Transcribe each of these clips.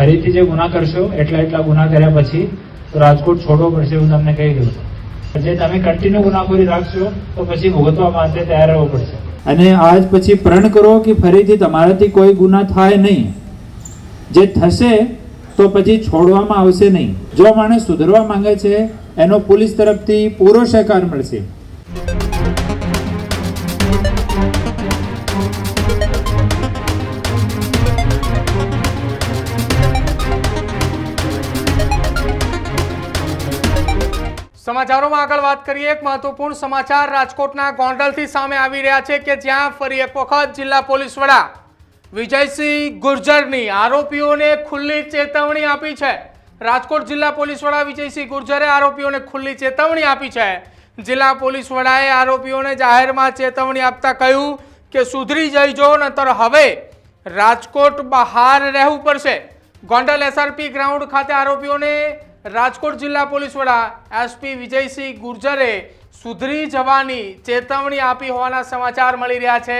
ફરીથી જે ગુના કરશો, એટલા એટલા ગુના કર્યા પછી તો રાજકોટ છોડવો પડશે હું તમને કહી દઉં જે તમે કન્ટિન્યુ ગુનાખોરી રાખશો, તો પછી ભોગવવા માટે તૈયાર રહેવું પડશે. અને આજ પછી પ્રણ કરો કે ફરીથી તમારાથી કોઈ ગુના થાય નહીં. જે થશે, તો પછી છોડવામાં આવશે નહીં. જો માણસ સુધરવા માંગે છે, એનો પોલીસ તરફથી પૂરો સહકાર મળશે. સમાચારોમાં આગળ વાત કરીએ, એક મહત્વપૂર્ણ સમાચાર રાજકોટના ગોંડલથી સામે આવી રહ્યા છે કે જ્યાં ફરી એક વખત જિલ્લા પોલીસ વડા વિજયસિંહ ગુર્જરની આરોપીઓને ખુલ્લી ચેતવણી આપી છે. રાજકોટ જિલ્લા પોલીસ વડા વિજયસિંહ ગુર્જરે આરોપીઓને ખુલ્લી ચેતવણી આપી છે. જિલ્લા પોલીસ વડાએ આરોપીઓને જાહેરમાં ચેતવણી આપતા કહ્યું કે સુધરી જઈજો નતર હવે રાજકોટ બહાર રહેવું પડશે. ગોંડલ એસઆરપી ગ્રાઉન્ડ ખાતે આરોપીઓને રાજકોટ જિલ્લા પોલીસ વડા એસપી વિજયસિંહ ગુર્જરે સુધરી જવાની ચેતવણી આપી હોવાના સમાચાર મળી રહ્યા છે.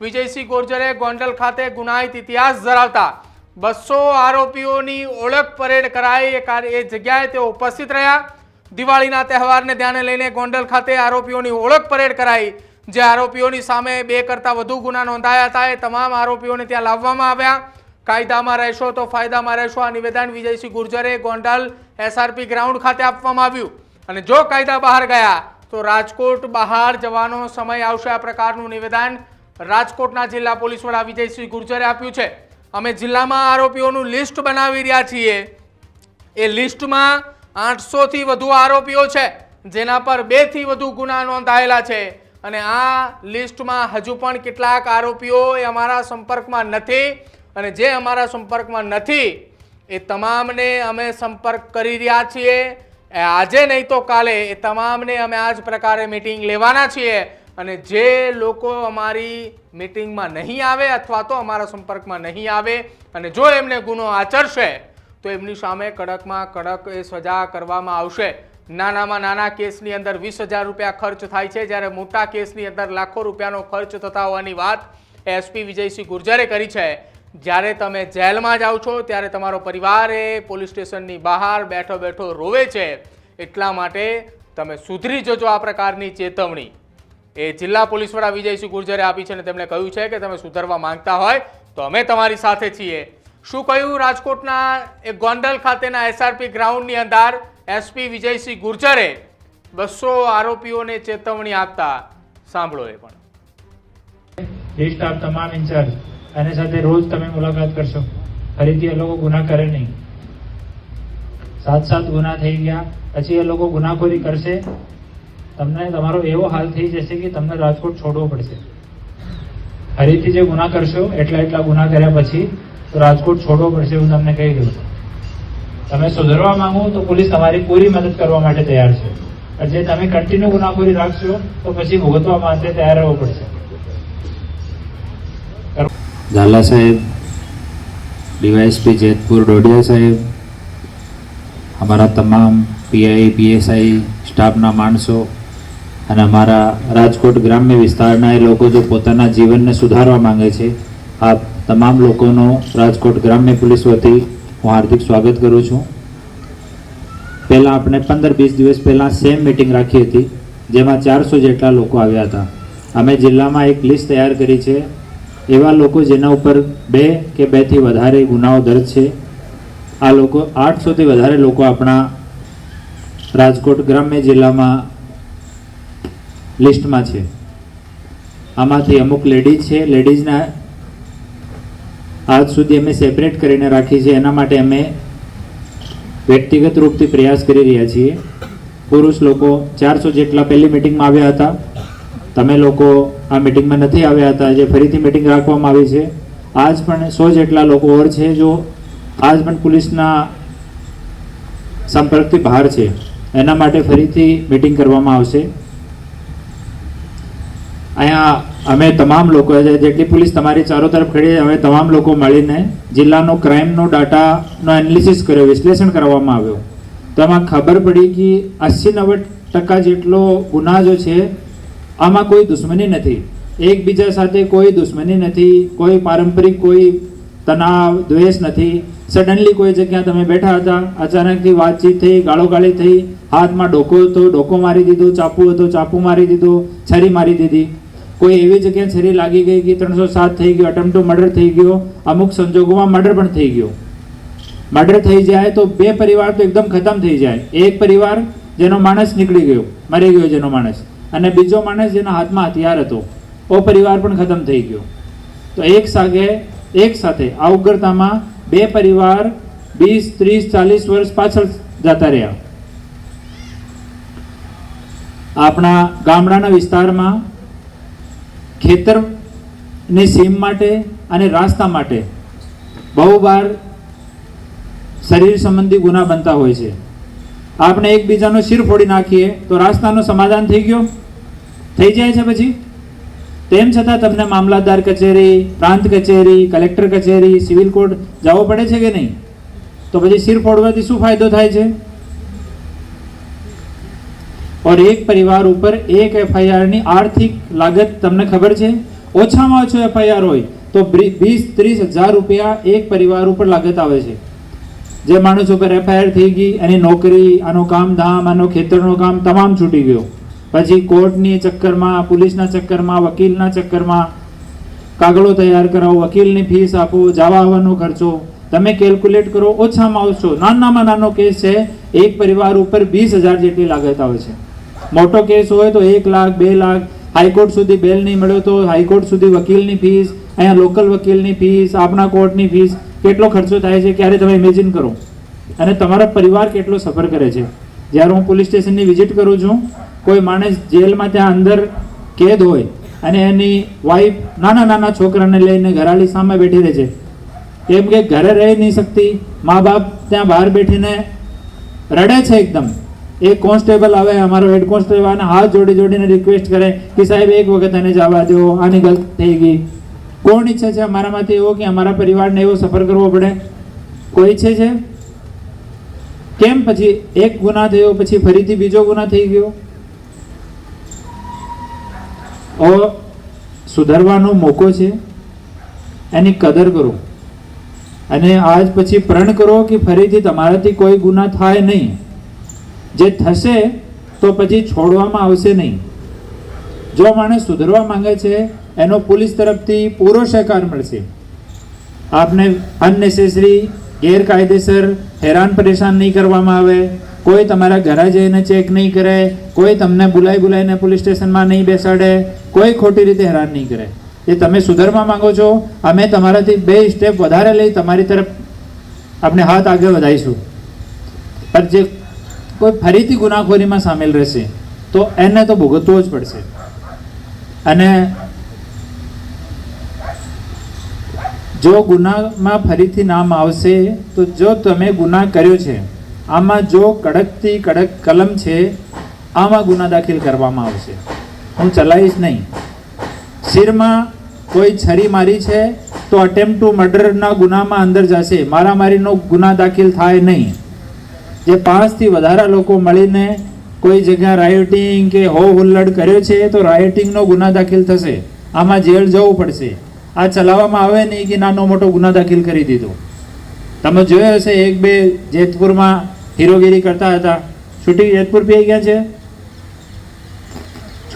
વિજયસિંહ ગુર્જરે ગોંડલ ખાતે ગુનાહિત ઇતિહાસ ધરાવતા બસો આરોપીઓની ઓળખ પરેડ કરાઈ. એ જગ્યાએ તેઓ ઉપસ્થિત રહ્યા. દિવાળીના તહેવારને ધ્યાને લઈને ગોંડલ ખાતે આરોપીઓની ઓળખ પરેડ કરાઈ. જે આરોપીઓની સામે બે કરતાં વધુ ગુના નોંધાયા હતા. એ તમામ આરોપીઓને ત્યાં લાવવામાં આવ્યા. કાયદામાં રહેશો તો ફાયદામાં રહેશો. આ નિવેદન વિજયસિંહ ગુર્જરે ગોંડલ એસઆરપી ગ્રાઉન્ડ ખાતે આપવામાં આવ્યું. અને જો કાયદા બહાર ગયા, તો રાજકોટ બહાર જવાનો સમય આવશે આ પ્રકારનું નિવેદન રાજકોટના જિલ્લા પોલીસ વડા વિજયસિંહ ગુર્જરે આપ્યું છે. અમે જિલ્લામાં આરોપીઓનું લિસ્ટ બનાવી રહ્યા છીએ. એ લિસ્ટમાં આઠસોથી વધુ આરોપીઓ છે, જેના પર બેથી વધુ ગુના નોંધાયેલા છે. અને આ લિસ્ટમાં હજુ પણ કેટલાક આરોપીઓ એ અમારા સંપર્કમાં નથી. અને જે અમારા સંપર્કમાં નથી એ તમામને અમે સંપર્ક કરી રહ્યા છીએ. આજે નહીં તો કાલે એ તમામને અમે આ જ પ્રકારે મિટિંગ લેવાના છીએ. અને જે લોકો અમારી મિટિંગમાં નહીં આવે અથવા તો અમારા સંપર્કમાં નહીં આવે અને જો એમને ગુનો આચરશે, તો એમની સામે કડકમાં કડક એ સજા કરવામાં આવશે. નાનામાં નાના કેસની અંદર વીસ હજાર રૂપિયા ખર્ચ થાય છે. જ્યારે મોટા કેસની અંદર લાખો રૂપિયાનો ખર્ચ થતા હોવાની વાત એસપી વિજયસિંહ ગુર્જરે કરી છે. જ્યારે તમે જેલમાં જાઓ છો, ત્યારે તમારો પરિવાર એ પોલીસ સ્ટેશનની બહાર બેઠો બેઠો રોવે છે, એટલા માટે તમે સુધરી જજો આ પ્રકારની ચેતવણી. એ જિલ્લા પોલીસ વડા વિજયસિંહ ગુર્જરે આપી છે અને તેમણે કહ્યું છે કે તમે સુધરવા માંગતા હોય, તો અમે તમારી સાથે છીએ. શું કહ્યું રાજકોટના એક ગોંડલ ખાતેના એસઆરપી ગ્રાઉન્ડની અંદર એસપી વિજયસિંહ ગુર્જરે? બસો આરોપીઓને ચેતવણી આપતા સાંભળો એ પણ. તમામ ઇન્ચાર્જ એની સાથે રોજ તમે મુલાકાત કરશો. ફરીથી એ લોકો ગુના કરે નહીં. સાત સાત ગુના થઈ ગયા. પછી એ લોકો ગુનાખોરી કરશે. તમને, તમારો એવો હાલ થઈ જશે કે તમને રાજકોટ છોડવો પડશે. ફરીથી જે ગુના કરશો, એટલા એટલા ગુના કર્યા પછી તો રાજકોટ છોડવો પડશે હું તમને કહી દઉં. તમે સુધરવા માંગો તો પોલીસ તમારી પૂરી મદદ કરવા માટે તૈયાર છે. જે તમે કન્ટિન્યુ ગુનાખોરી રાખશો તો પછી ભોગવવા માટે તૈયાર રહેવું પડશે. ઝાલા સાહેબ, ડીવાયએસપી જેતપુર ડોડિયા સાહેબ, અમારા તમામ પીઆઈ, પીએસઆઈ સ્ટાફના માણસો અને અમારા રાજકોટ ગ્રામ્ય વિસ્તારના એ લોકો જો પોતાના જીવનને સુધારવા માંગે છે આ તમામ લોકોનો રાજકોટ ગ્રામ્ય પોલીસ વતી હું હાર્દિક સ્વાગત કરું છું. પહેલાં આપણે પંદર વીસ દિવસ પહેલાં સેમ મિટિંગ રાખી હતી, જેમાં ચારસો જેટલા લોકો આવ્યા હતા. અમે જિલ્લામાં એક લિસ્ટ તૈયાર કરી છે એવા લોકો જેના ઉપર બે કે બેથી વધારે ગુનાઓ દર્જ છે. આ લોકો આઠસોથી વધારે લોકો આપણા રાજકોટ ગ્રામ્ય જિલ્લામાં લિસ્ટમાં છે. આમાંથી અમુક લેડીઝ છે. લેડીઝના આજ સુધી અમે સેપરેટ કરીને રાખી છે. એના માટે અમે વ્યક્તિગત રૂપથી પ્રયાસ કરી રહ્યા છીએ. પુરુષ લોકો ચારસો જેટલા પહેલી મિટિંગમાં આવ્યા હતા. તમે લોકો આ મિટિંગમાં નથી આવ્યા હતા જે ફરીથી મિટિંગ રાખવામાં આવી છે. આજ પણ સો જેટલા લોકો ઓર છે જો આજ પણ પોલીસના સંપર્કથી બહાર છે. એના માટે ફરીથી મિટિંગ કરવામાં આવશે. અહીંયા અમે તમામ લોકો જેટલી પોલીસ તમારી ચારો તરફ ખડી અમે તમામ લોકો મળીને જિલ્લાનો ક્રાઇમનો ડાટાનો એનાલિસિસ કર્યો, વિશ્લેષણ કરવામાં આવ્યો. તો એમાં ખબર પડી કે અસી નવ્વદ ટકા જેટલો ગુના જો છે આમાં કોઈ દુશ્મની નથી. એકબીજા સાથે કોઈ દુશ્મની નથી, કોઈ પારંપરિક કોઈ તણાવ દ્વેષ નથી. સડનલી કોઈ જગ્યા તમે બેઠા હતા, અચાનકથી વાતચીત થઈ, ગાળોગાળી થઈ, હાથમાં ડોકો હતો, ડોકો મારી દીધો, ચાપુ હતો, ચાપુ મારી દીધો, છરી મારી દીધી. કોઈ એવી જગ્યાએ છરી લાગી ગઈ કે ત્રણસો સાત થઈ ગયો અટેમ્પ ટુ મર્ડર થઈ ગયો, અમુક સંજોગોમાં મર્ડર પણ થઈ ગયો. મર્ડર થઈ જાય તો બે પરિવાર તો એકદમ ખતમ થઈ જાય. એક પરિવાર જેનો માણસ નીકળી ગયો, મરી ગયો જેનો માણસ. અને બીજો માણસ જેના હાથમાં હથિયાર હતો, ઓ પરિવાર પણ ખતમ થઈ ગયો. તો એક સાથે એક સાથે આ ઉગ્રતામાં બે પરિવાર વીસ, ત્રીસ, ચાલીસ વર્ષ પાછળ જતા રહ્યા. આપણા ગામડાના વિસ્તારમાં ખેતરની સીમ માટે અને રાસ્તા માટે બહુ વાર શરીર સંબંધી ગુના બનતા હોય છે. આપણે એકબીજાનો શિર ફોડી નાખીએ તો રાસ્તાનું સમાધાન થઈ ગયો? થઈ જાય છે પછી? તેમ છતાં તમને મામલતદાર કચેરી, પ્રાંત કચેરી, કલેક્ટર કચેરી, સિવિલ કોર્ટ જવો પડે છે કે નહીં? તો પછી શિર ફોડવાથી શું ફાયદો થાય છે? ઓર એક પરિવાર ઉપર એક એફઆઈઆરની આર્થિક લાગત તમને ખબર છે? ઓછામાં ઓછો એફઆઈઆર હોય તો વીસ, ત્રીસ હજાર રૂપિયા એક પરિવાર ઉપર લાગત આવે છે. જે માણસ ઉપર એફઆઈઆર થઈ ગઈ, એની નોકરી, આનું કામ ધામ, આનું ખેતરનું કામ તમામ છૂટી ગયો. પછી કોર્ટની ચક્કરમાં, પોલીસના ચક્કરમાં, વકીલના ચક્કરમાં કાગળો તૈયાર કરાવો, વકીલની ફીસ આપો, જવા આવવાનો ખર્ચો. તમે કેલ્ક્યુલેટ કરો, ઓછામાં ઓછો, નાનામાં નાનો કેસ છે, એક પરિવાર ઉપર વીસ હજાર જેટલી લાગત આવે છે. મોટો કેસ હોય તો એક લાખ, બે લાખ, હાઈકોર્ટ સુધી બેલ નહીં મળ્યો તો હાઈકોર્ટ સુધી વકીલની ફીસ, અહીંયા લોકલ વકીલની ફીસ આપણા કોર્ટની ફીસ, કેટલો ખર્ચો થાય છે, ક્યારે તમે ઇમેજિન કરો. અને તમારા પરિવાર કેટલો સફર કરે છે. જ્યારે હું પોલીસ સ્ટેશનની વિઝિટ કરું છું કોઈ માણસ જેલમાં ત્યાં અંદર કેદ હોય અને એની વાઈફ નાના નાના છોકરાને લઈને ઘરાળી સામે બેઠી રહે છે. કેમ કે ઘરે રહી નહીં શકતી મા બાપ ત્યાં બહાર બેઠીને રડે છે એકદમ. એક કોન્સ્ટેબલ આવે અમારો હેડ કોન્સ્ટેબલ આને હાથ જોડી જોડીને રિક્વેસ્ટ કરે કે સાહેબ એક વખત એને જવા દો, આની ગલત થઈ ગઈ. કોણ ઈચ્છે છે અમારામાંથી એવો કે અમારા પરિવારને એવો સફર કરવો પડે? કોઈ ઈચ્છે છે? કેમ પછી એક ગુના થયો, પછી ફરીથી બીજો ગુના થઈ ગયો? સુધારવાનો મોકો છે, એની કદર કરો. અને આજ પછી પ્રણ કરો કે ફરીથી તમારાથી કોઈ ગુના થાય નહીં. જે થશે તો પછી છોડવામાં આવશે નહીં. જો માણસ સુધરવા માંગે છે, એનો પોલીસ તરફથી પૂરો સહકાર મળશે. આપને અનનેસેસરી, ગેરકાયદેસર, હેરાન પરેશાન નહીં કરવામાં આવે. કોઈ તમારા ઘરે જઈને ચેક નહીં કરે, કોઈ તમને બોલાઈ બોલાઈને પોલીસ સ્ટેશનમાં નહીં બેસાડે, કોઈ ખોટી રીતે હેરાન નહીં કરે. એ તમે સુધરવા માંગો છો, અમે તમારાથી બે સ્ટેપ વધારે લઈ તમારી તરફ આપણે હાથ આગળ વધારીશું પણ જે કોઈ ફરીથી ગુનાખોરીમાં સામેલ રહેશે, તો એને તો ભોગવવો જ પડશે. અને જો ગુનામાં ફરીથી નામ આવશે, તો જો તમે ગુના કર્યો છે આમાં જો કડકથી કડક કલમ છે, આમાં ગુના દાખલ કરવામાં આવશે. હું ચલાવીશ નહીં. શિરમાં કોઈ છરી મારી છે, તો અટેમ્પ ટુ મર્ડરના ગુનામાં અંદર જશે. મારામારીનો ગુના દાખલ થાય નહીં. જે પાંચથી વધારે લોકો મળીને કોઈ જગ્યા રાયોટિંગ કે હો હુલ્લડ કર્યો છે, તો રાયોટિંગનો ગુના દાખલ થશે. આમાં જેલ જવું પડશે. આ ચલાવવામાં આવે નહીં કે નાનો મોટો ગુના દાખલ કરી દીધો. તમે જોયો હશે, એક બે જેતપુરમાં હીરોગીરી કરતા હતા. છૂટી જેતપુર પી ગયા છે?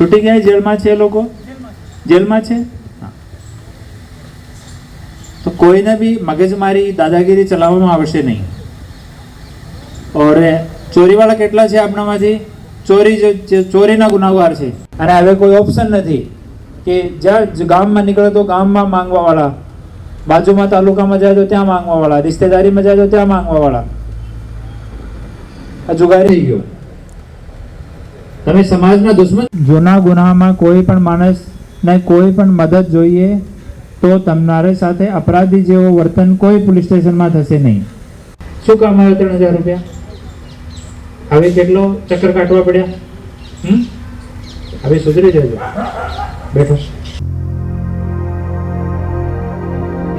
છૂટી ગયા જેલમાં છે લોકો? જેલમાં છે? તો કોઈને બી મગજમારી, દાદાગીરી ચલાવવામાં આવશે નહીં. ઓર, ચોરીવાળા કેટલા છે આપણામાંથી? ચોરી ચોરીના ગુનાગાર છે. અને હવે કોઈ ઓપ્શન નથી કે જ્યાં ગામમાં નીકળે તો ગામમાં માંગવાવાળા. બાજુમાં તાલુકામાં જાય તો ત્યાં માંગવાવાળા રિશ્તેદારીમાં જાય તો ત્યાં માંગવાવાળા. આ જુગારી થઈ ગયો. તમે સમાજના દુશ્મન જૂના ગુનામાં કોઈ પણ માણસને કોઈ પણ મદદ જોઈએ તો તમારે સાથે અપરાધી જેવો વર્તન કોઈ પોલીસ સ્ટેશનમાં થશે નહીં. શું કામ આવ્યો ત્રણ હજાર રૂપિયા? હવે કેટલો ચક્કર કાઢવા પડ્યા? હવે સુધરી જજો. બેઠો.